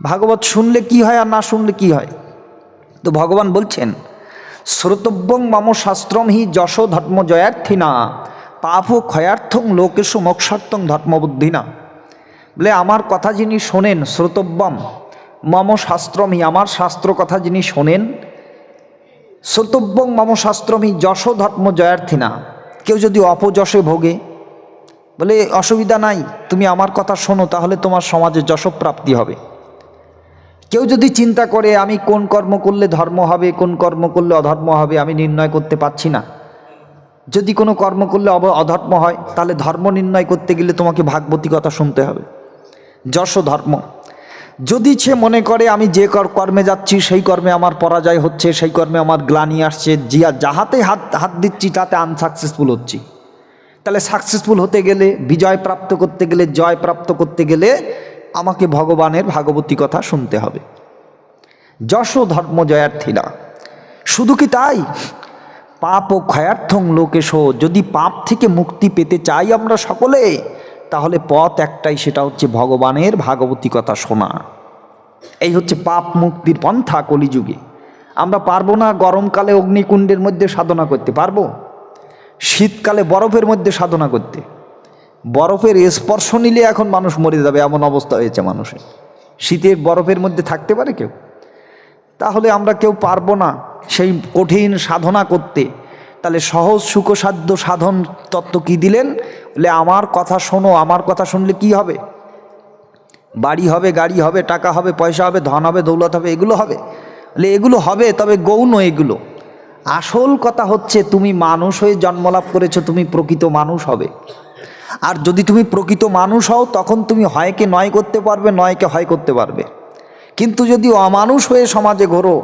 ভাগবত শুনলে কি হয় আর না শুনলে কি হয়? তো ভগবান বলছেন, শ্রোতব্যং মম শাস্ত্রম হি যশ ধর্ম জয়ার্থী না পাপ ক্ষয়ার্থং লোকেশু মোক্ষার্থং ধর্মবুদ্ধি না বলে, আমার কথা যিনি শোনেন, শ্রোতব্যম, মম শাস্ত্রম হি আমার শাস্ত্র কথা যিনি শোনেন, শ্রোতব্যং মম শাস্ত্রম হি যশ ধর্ম জয়ার্থী না কেউ যদি অপযশে ভোগে, বলে, অসুবিধা নাই, তুমি আমার কথা শোনো, তাহলে তোমার সমাজে যশপ্রাপ্তি হবে। কেউ যদি চিন্তা করে, আমি কোন কর্ম করলে ধর্ম হবে, কোন কর্ম করলে অধর্ম হবে, আমি নির্ণয় করতে পারছি না। যদি কোনো কর্ম করলে অব- অধর্ম হয়, তাহলে ধর্ম নির্ণয় করতে গেলে তোমাকে ভাগবতী কথা শুনতে হবে। যশ ধর্ম। যদি সে মনে করে, আমি যে কর- কর্মে যাচ্ছি, সেই কর্মে আমার পরাজয় হচ্ছে, সেই কর্মে আমার গ্লানি আসছে, জিয়া যাহাতে হাত হাত দিচ্ছি, তাতে আনসাকসেসফুল হচ্ছি। তাহলে সাকসেসফুল হতে গেলে, বিজয় প্রাপ্ত করতে গেলে, জয় প্রাপ্ত করতে গেলে আমাকে ভগবানের ভাগবতী কথা শুনতে হবে। যশ ধর্ম জয়ার্থীরা শুধু কি তাই? পাপ ও ক্ষয়ার্থং লোকেশ, যদি পাপ থেকে মুক্তি পেতে চাই আমরা সকলে, তাহলে পথ একটাই, সেটা হচ্ছে ভগবানের ভাগবতী কথা শোনা। এই হচ্ছে পাপ মুক্তির পন্থা কলিযুগে। আমরা পারব না গরমকালে অগ্নিকুণ্ডের মধ্যে সাধনা করতে, পারব? শীতকালে বরফের মধ্যে সাধনা করতে। বরফের স্পর্শ নিলে এখন মানুষ মরে যাবে, এমন অবস্থা হয়েছে মানুষের। শীতের বরফের মধ্যে থাকতে পারে কেউ? তাহলে আমরা কেউ পারব না সেই কঠিন সাধনা করতে। তাহলে সহজ সুখসাধ্য সাধন তত্ত্ব কি দিলেন? বলে, আমার কথা শোনো, আমার কথা শুনলে কি হবে? বাড়ি হবে, গাড়ি হবে, টাকা হবে, পয়সা হবে, ধন হবে, দৌলত হবে, এগুলো হবে? বলে, এগুলো হবে, তবে গৌণ এগুলো। আসল কথা হচ্ছে, তুমি মানুষ হয়ে জন্মলাভ করেছ, তুমি প্রকৃত মানুষ হবে। আর যদি তুমি প্রকৃত মানুষ হও, তখন তুমি হয়কে নয় করতে পারবে, নয়কে হয় করতে পারবে। কিন্তু যদি অমানুষ হয়ে সমাজে ঘোরো,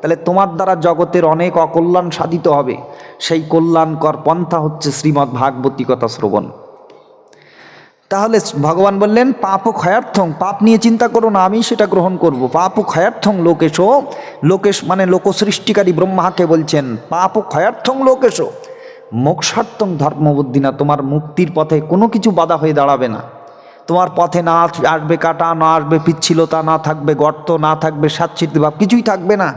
তাহলে তোমার দ্বারা জগতের অনেক অকল্যাণ সাধিত হবে। সেই কল্যাণকর পন্থা হচ্ছে শ্রীমদ্ ভাগবতী কথা শ্রবণ। তাহলে ভগবান বললেন পাপ ক্ষয়ার্থং পাপ নিয়ে চিন্তা করো না, আমি সেটা গ্রহণ করব। পাপ ক্ষয়ার্থং লোকেশ লোকেশ মানে লোক সৃষ্টিকারী ব্রহ্মাকে বলছেন পাপ ক্ষয়ার্থং লোকেশ। মোক্ষার্থং ধর্মবুদ্ধি না তোমার মুক্তির পথে কোনো কিছু বাধা হয়ে দাঁড়াবে না। তোমার পথে না আস- আসবে কাটা, না আসবে পিচ্ছিলতা, না থাকবে গর্ত, না থাকবে সাচ্ছিতি ভাব, কিছুই থাকবে না।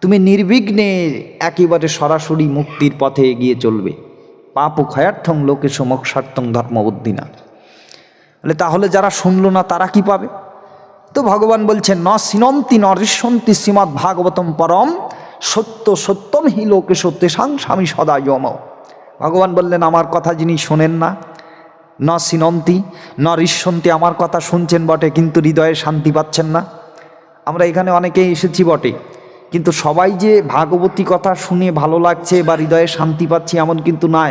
তুমি নির্বিঘ্নে একেবারে সরাসরি মুক্তির পথে এগিয়ে চলবে। পাপ ক্ষয়ার্থং লোকেশ মোক্ষার্থং ধর্মবুদ্ধি না বলে, তাহলে যারা শুনলো না, তারা কি পাবে? তো ভগবান বলছেন, ন সিনন্তি ন ঋষন্তি শ্রীমৎ ভাগবতম পরম সত্য সত্যম হি লোকে সত্যেশাং স্বামী সদা যম। ভগবান বললেন, আমার কথা যিনি শোনেন না, ন সিনন্তি, ন ঋষন্তি আমার কথা শুনছেন বটে, কিন্তু হৃদয়ে শান্তি পাচ্ছেন না। আমরা এখানে অনেকেই এসেছি বটে, কিন্তু সবাই যে ভাগবতী কথা শুনে ভালো লাগছে বা হৃদয়ে শান্তি পাচ্ছি এমন কিন্তু না।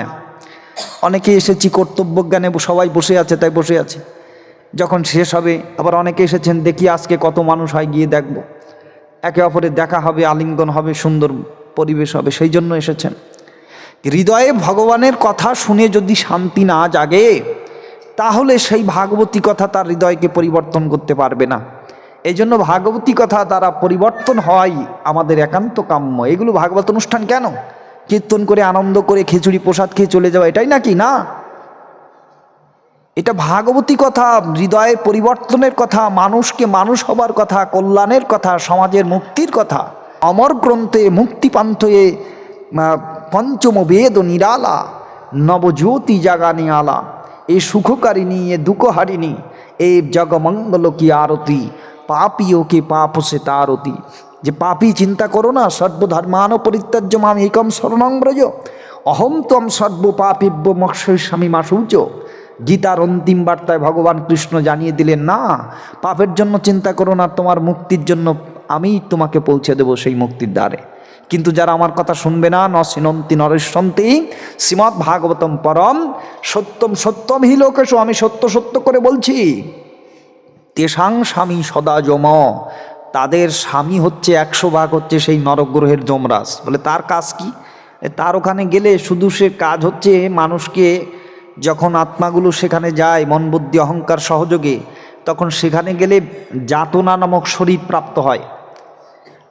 অনেকে এসেছি কর্তব্য জ্ঞানে সবাই বসে আছে, তাই বসে আছে। যখন শেষ হবে, আবার অনেকে এসেছেন, দেখি আজকে কত মানুষ হয়, গিয়ে দেখব। একে অপরের দেখা হবে, আলিঙ্গন হবে, সুন্দর পরিবেশ হবে, সেই জন্য এসেছেন। হৃদয়ে ভগবানের কথা শুনে যদি শান্তি না জাগে, তাহলে সেই ভাগবতী কথা তার হৃদয়কে পরিবর্তন করতে পারবে না। এই জন্য ভাগবতী কথা তারা পরিবর্তন হয় আমাদের একান্ত কাম্য। এগুলো ভাগবত অনুষ্ঠান কেন? কীর্তন করে, আনন্দ করে, খিচুড়ি, প্রসাদ খেয়ে চলে যাওয়া, এটাই নাকি? না। এটা ভাগবতী কথা, হৃদয়ে পরিবর্তনের কথা, মানুষকে মানুষ হবার কথা, কল্যাণের কথা, সমাজের মুক্তির কথা। অমর গ্রন্থে মুক্তিপান্থয়ে পঞ্চম বেদ নিরালা, নবজ্যোতি জাগানি আলা। এ সুখকারিণী, এ দুঃখহারিণী, এ জগমঙ্গল কি আরতি পাপিও কে পাপ সে তারতি। যে পাপি চিন্তা করো না, সর্বধর্মান পরিত্যাজ্য মাম একম শরণং ব্রজ। অহম তম সর্ব পাপিব্য মৎস্য স্বামী মাসুচ গীতার অন্তিম বার্তায় ভগবান কৃষ্ণ জানিয়ে দিলেন, না, পাপের জন্য চিন্তা করো না, তোমার মুক্তির জন্য আমি তোমাকে পৌঁছে দেব সেই মুক্তির দ্বারে। কিন্তু যারা আমার কথা শুনবে না, ন সিনন্তি নরেশন্তি শ্রীমৎ ভাগবতম পরম, সত্যম সত্যম হি লোকেশ, আমি সত্য সত্য করে বলছি, তেষাং স্বামী সদা যম, তাদের স্বামী হচ্ছে একশো ভাগ হচ্ছে সেই নরগ্রহের যমরাজ। বলে তার কাজ কি? তার ওখানে গেলে শুধু সে কাজ হচ্ছে মানুষকে যখন আত্মাগুলো সেখানে যায়, মন বুদ্ধি, অহংকার, সহযোগে, তখন সেখানে গেলে যাতনা নামক শরীর প্রাপ্ত হয়।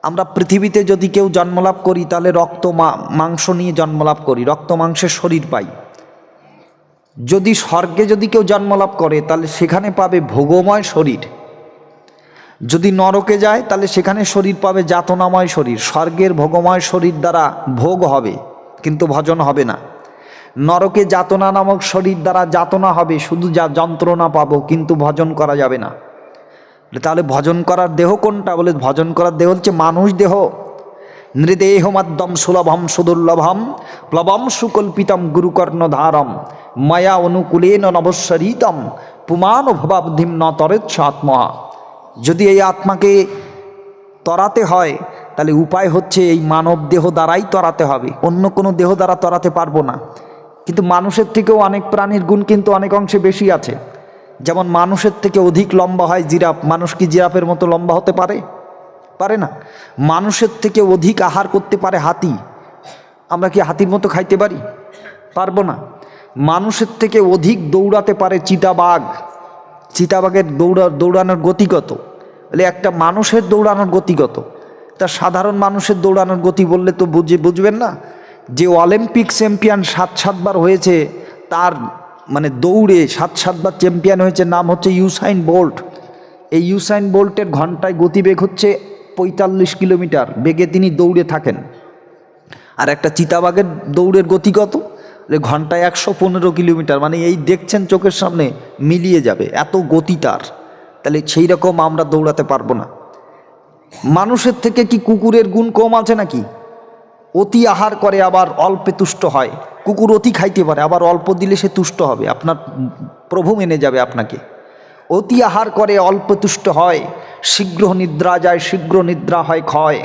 আমরা পৃথিবীতে যদি কেউ জন্মলাভ করি, তাহলে রক্ত মাংস নিয়ে জন্মলাভ করি, রক্ত মাংসের শরীর পাই। যদি স্বর্গে যদি কেউ জন্মলাভ করে, তাহলে সেখানে পাবে ভোগময় শরীর। যদি নরকে যায়, তাহলে সেখানে শরীর পাবে যাতনাময় শরীর। স্বর্গের ভোগময় শরীর দ্বারা ভোগ হবে, কিন্তু ভজন হবে না। নরকে যাতনা নামক শরীর দ্বারা যাতনা হবে, শুধু যা যন্ত্রণা পাবো, কিন্তু ভজন করা যাবে না। তাহলে ভজন করার দেহ কোনটা? বলে, ভজন করার দেহ হচ্ছে মানুষ দেহ। নৃদেহ মাধ্যম সুলভম সুদুর্লভম প্লবম সুকল্পিতম গুরুকর্ণধারম মায়া অনুকূলেন নবস্বরিতম পুমান ভবাবধিম ন তরেচ্ছ আত্মা। যদি এই আত্মাকে তরাতে হয়, তাহলে উপায় হচ্ছে এই মানব দেহ দ্বারাই তরাতে হবে। অন্য কোনো দেহ দ্বারা তরাতে পারব না। কিন্তু মানুষের থেকেও অনেক প্রাণীর গুণ কিন্তু অনেক অংশে বেশি আছে। যেমন মানুষের থেকে অধিক লম্বা হয় জিরাফ, মানুষ কি জিরাফের মতো লম্বা হতে পারে? পারে না। মানুষের থেকে অধিক আহার করতে পারে হাতি। আমরা কি হাতির মতো খাইতে পারি? পারব না। মানুষের থেকে অধিক দৌড়াতে পারে চিতাবাঘ। চিতাবাঘের দৌড়া, দৌড়ানোর গতিগত বলে একটা মানুষের দৌড়ানোর গতিগত তা সাধারণ মানুষের দৌড়ানোর গতি বললে তো বুঝে, বুঝবেন না? যে অলিম্পিক চ্যাম্পিয়ন সাত সাতবার হয়েছে, তার মানে দৌড়ে সাত সাতবার চ্যাম্পিয়ন হয়েছে, নাম হচ্ছে ইউসাইন বোল্ট এই ইউসাইন বোল্টের ঘন্টায় গতিবেগ হচ্ছে পঁয়তাল্লিশ কিলোমিটার, বেগে তিনি দৌড়ে থাকেন। আর একটা চিতাবাঘের দৌড়ের গতি কত? ঘন্টায় একশো পনেরো কিলোমিটার মানে এই দেখছেন চোখের সামনে, মিলিয়ে যাবে, এত গতি তার। তাহলে সেই রকম আমরা দৌড়াতে পারব না। মানুষের থেকে কি কুকুরের গুণ কম আছে নাকি? অতি আহার করে আবার অল্পে তুষ্ট হয়। কুকুর অতি খাইতে পারে, আবার অল্প দিলে সে তুষ্ট হবে। আপনার প্রভু মেনে যাবে আপনাকে। অতি আহার করে অল্প তুষ্ট হয়, শীঘ্র নিদ্রা যায়, শীঘ্র নিদ্রা হয় ক্ষয়।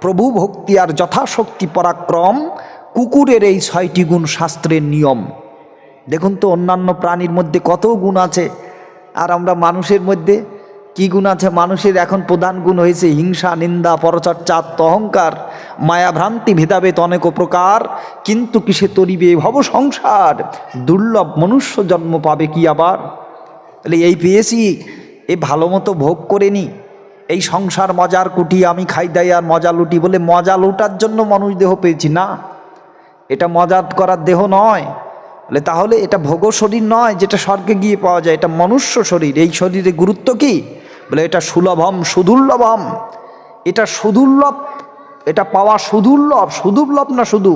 প্রভু ভক্তি আর যথাশক্তি পরাক্রম, কুকুরের এই ছয়টি গুণ শাস্ত্রের নিয়ম। দেখুন তো অন্যান্য প্রাণীর মধ্যে কত গুণ আছে। আর আমরা মানুষের মধ্যে কি গুণ আছে মানুষের? এখন প্রধান গুণ হয়েছে হিংসা, নিন্দা, পরচর্চা অহংকার মায়াভ্রান্তি ভেদাভেদ অনেক প্রকার। কিন্তু কিসে তরিবে? ভব সংসার। দুর্লভ মনুষ্য জন্ম পাবে কি আবার? তাহলে এই পেয়েছি, এ ভালো মতো ভোগ করে নি। এই সংসার মজার কুটি, আমি খাই দাই আর মজা লুটি বলে মজা লুটার জন্য মানুষ দেহ পেয়েছি। না, এটা মজা করার দেহ নয়। বলে তাহলে এটা ভোগ শরীর নয়, যেটা স্বর্গে গিয়ে পাওয়া যায়। এটা মনুষ্য শরীর। এই শরীরে গুরুত্ব কি? বলে, এটা সুলভম সুদুর্লভম। এটা সুদুর্লভ, এটা পাওয়া সুদুর্লভ সুদুর্লভ না শুধু,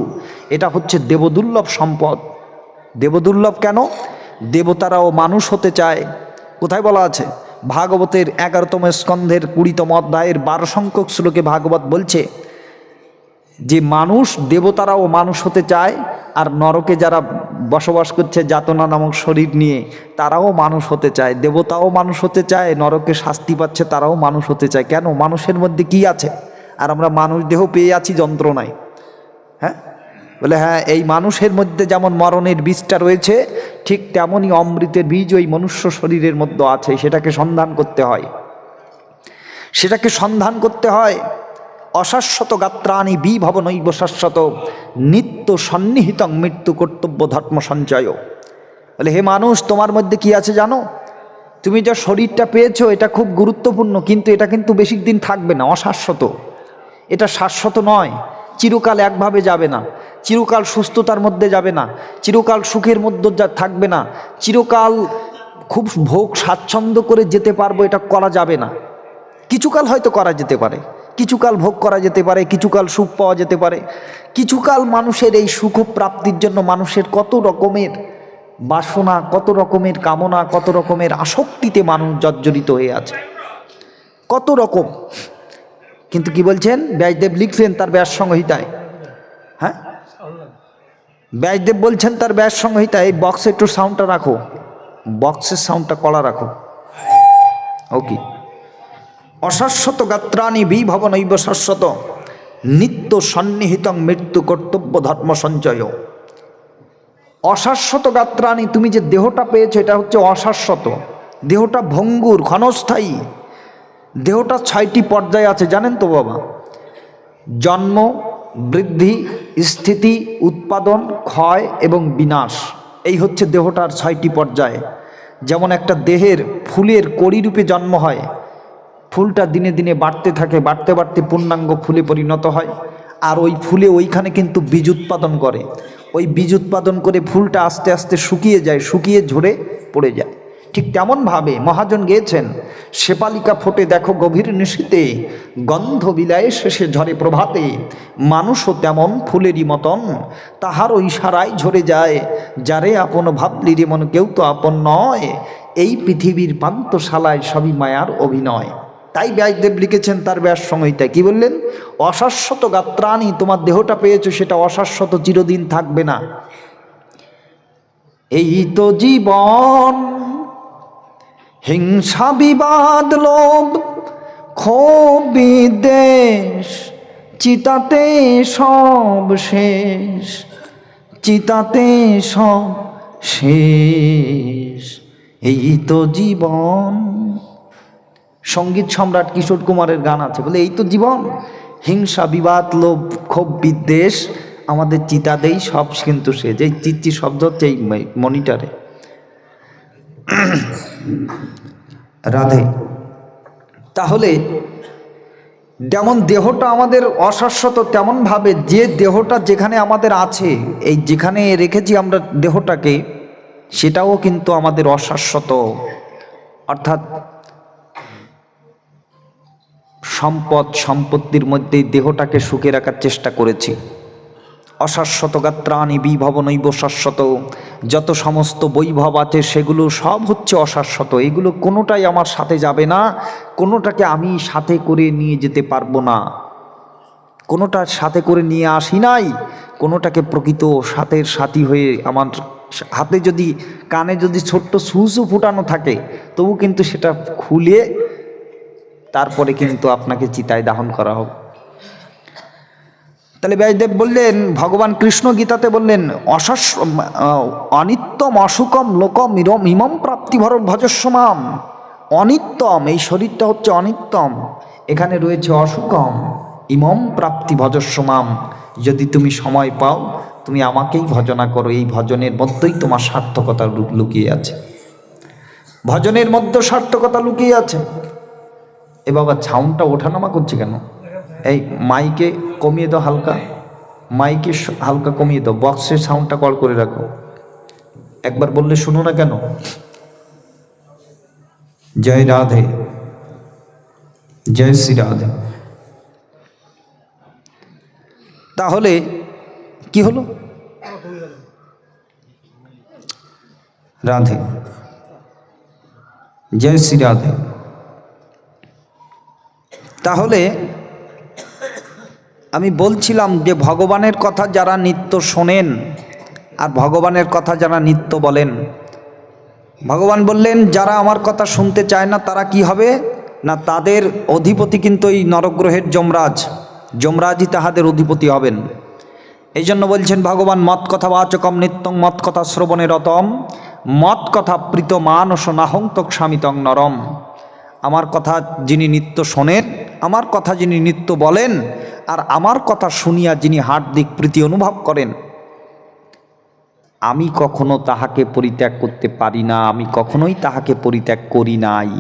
এটা হচ্ছে দেবদুর্লভ সম্পদ। দেবদুর্লভ কেন? দেবতারাও মানুষ হতে চায়। কোথায় বলা আছে? ভাগবতের এগারোতম স্কন্ধের কুড়িতম অধ্যায়ের বারো সংখ্যক শ্লোকে ভাগবত বলছে, যে মানুষ দেবতারাও মানুষ হতে চায় আর নরকে যারা বসবাস করছে যাতনা নামক শরীর নিয়ে, তারাও মানুষ হতে চায়, দেবতাও মানুষ হতে চায়, নরকে শাস্তি পাচ্ছে তারাও মানুষ হতে চায়। কেন? মানুষের মধ্যে কি আছে? আর আমরা মানুষ দেহ পেয়ে আছি, যন্ত্রণায়। হ্যাঁ? বলে হ্যাঁ এই মানুষের মধ্যে যেমন মরণের বীজটা রয়েছে, ঠিক তেমনই অমৃতের বীজ ওই মনুষ্য শরীরের মধ্যে আছে, সেটাকে সন্ধান করতে হয়। সেটাকে সন্ধান করতে হয়। অশাশ্বত গাত্রাণী বিভব নৈব শাশ্বত, নিত্য সন্নিহিতং মৃত্যু কর্তব্য ধর্ম সঞ্চয়। বলে, হে মানুষ, তোমার মধ্যে কি আছে জানো? তুমি যা শরীরটা পেয়েছ, এটা খুব গুরুত্বপূর্ণ, কিন্তু এটা কিন্তু বেশি দিন থাকবে না, অশাশ্বত। এটা শাশ্বত নয়, চিরকাল একভাবে যাবে না, চিরকাল সুস্থতার মধ্যে যাবে না, চিরকাল সুখের মধ্যে যা থাকবে না, চিরকাল খুব ভোগ স্বাচ্ছন্দ্য করে যেতে পারব, এটা করা যাবে না। কিছুকাল হয়তো করা যেতে পারে। কিছুকাল ভোগ করা যেতে পারে, কিছুকাল সুখ পাওয়া যেতে পারে। কিছুকাল মানুষের এই সুখ প্রাপ্তির জন্য মানুষের কত রকমের বাসনা, কত রকমের কামনা, কত রকমের আসক্তিতে মানুষ জর্জরিত হয়ে আছে। কত রকম। কিন্তু কি বলছেন? ব্যাসদেব লিখছেন তার ব্যাস সংহিতায়। হ্যাঁ? ব্যাসদেব বলছেন তার ব্যাস সংহিতায়, এই বক্সে একটু সাউন্ডটা রাখো। বক্সের সাউন্ডটা কলা রাখো। ওকে অশাশ্বত গাত্রাণী বিভব নৈব শাশ্বত। নিত্য সন্নিহিত মৃত্যু কর্তব্য ধর্ম সঞ্চয়। অশাশ্বত গাত্রাণী, তুমি যে দেহটা পেয়েছ, এটা হচ্ছে অশাশ্বত। দেহটা ভঙ্গুর, ক্ষণস্থায়ী। দেহটা ছয়টি পর্যায়ে আছে, জানেন তো বাবা? জন্ম, বৃদ্ধি, স্থিতি, উৎপাদন, ক্ষয় এবং বিনাশ। এই হচ্ছে দেহটার ছয়টি পর্যায়ে। যেমন একটা দেহের ফুলের কড়িরূপে জন্ম হয় ফুলটা দিনে দিনে বাড়তে থাকে, বাড়তে বাড়তে পূর্ণাঙ্গ ফুলে পরিণত হয়। আর ওই ফুলে ওইখানে কিন্তু বীজ উৎপাদন করে। ওই বীজ উৎপাদন করে ফুলটা আস্তে আস্তে শুকিয়ে যায়, শুকিয়ে ঝরে পড়ে যায়। ঠিক তেমনভাবে মহাজন গেয়েছেন, শেপালিকা ফোটে দেখো গভীর নিশীতে, গন্ধ বিলায় শেষে ঝরে প্রভাতে। মানুষও তেমন ফুলেরই মতন তাহারও ইশারায় ঝরে যায়। যারে আপন ভাবলি মন কেউ তো আপন নয়, এই পৃথিবীর পান্তশালায় সবই মায়ার অভিনয়। তাই ব্যাসদেব লিখেছেন তার ব্যাস সংহিতায়। কি বললেন? অশাশ্বত গাত্রাণী, তোমার দেহটা পেয়েছ, সেটা অশাশ্বত চিরদিন থাকবে না। এই তো জীবন, হিংসা, বিবাদ, লোভ, ক্ষোভ, বিদ্বেষ, চিতাতে সব শেষ, চিতাতে সব শেষ। এই তো জীবন। সংগীত সম্রাট কিশোর কুমারের গান আছে। বলে, এই তো জীবন, হিংসা, বিবাদ, লোভ, ক্ষোভ, বিদ্বেষ, আমাদের চিতাতেই সব কিন্তু সে যে চিত্তি শব্দ হচ্ছে এই মনিটারে। রাধে, তাহলে যেমন দেহটা আমাদের অশাশ্বত, তেমনভাবে যে দেহটা যেখানে আমাদের আছে, এই যেখানে রেখেছি আমরা দেহটাকে, সেটাও কিন্তু আমাদের অশাশ্বত। অর্থাৎ সম্পদ সম্পত্তির মধ্যে দেহটাকে সুখে রাখার চেষ্টা করেছি। অশাশ্বত গাত্রাণী বিভব নৈব শাশ্বত। যত সমস্ত বৈভব আছে, সেগুলো সব হচ্ছে অশাশ্বত। এগুলো কোনোটাই আমার সাথে যাবে না, কোনোটাকে আমি সাথে করে নিয়ে যেতে পারব না। কোনোটা সাথে করে নিয়ে আসি নাই, কোনোটাকে প্রকৃত সাথের সাথী হয়ে আমার হাতে যদি কানে যদি ছোট্ট সুসু ফুটানো থাকে, তবু কিন্তু সেটা খুলে তারপরে কিন্তু আপনাকে চিতায় দাহন করা হবে তাহলে ব্যাসদেব বললেন, ভগবান কৃষ্ণ গীতাতে বললেন অশাস অনিত্যম অসুকম লোকম ইরম, ইমম প্রাপ্তিভর ভজস্বমাম। অনিত্যম, এই শরীরটা হচ্ছে অনিত্যম। এখানে রয়েছে অসুকম ইমম প্রাপ্তি ভজস্বমাম। যদি তুমি সময় পাও, তুমি আমাকেই ভজনা করো। এই ভজনের মধ্যেই তোমার সার্থকতা লুকিয়ে আছে। ভজনের মধ্যে সার্থকতা লুকিয়ে আছে। এ বাবা ছাউন্ডটা ওঠানামা করছে কেন? এই মাইকে কমিয়ে দাও হালকা। মাইকে হালকা কমিয়ে দাও। বক্সের সাউন্ডটা কল করে রাখো। একবার বললে শুনো না কেন? জয় রাধে। জয় শ্রী রাধে। তাহলে কি হলো? রাধে। জয় শ্রী রাধে। তাহলে আমি বলছিলাম যে ভগবানের কথা যারা নিত্য শোনেন আর ভগবানের কথা যারা নিত্য বলেন। ভগবান বললেন, যারা আমার কথা শুনতে চায় না তারা কি হবে? না, তাদের অধিপতি কিন্তু এই নরগ্রহের যমরাজ। যমরাজই তাহাদের অধিপতি হবেন। এই জন্য বলছেন, ভগবান মত কথা বাচকম নিত্যং মত কথা শ্রবণে রতম মত কথা প্রীত মানস নাহংতক স্বামিতং নরম। আমার কথা যিনি নিত্য শোনেন আমার কথা যিনি নিত্য বলেন আর আমার কথা শুনিয়া যিনি হার্দিক প্রীতি অনুভব করেন, আমি কখনো তাহাকে পরিত্যাগ করতে পারি না, আমি কখনোই তাহাকে পরিত্যাগ করি নাই।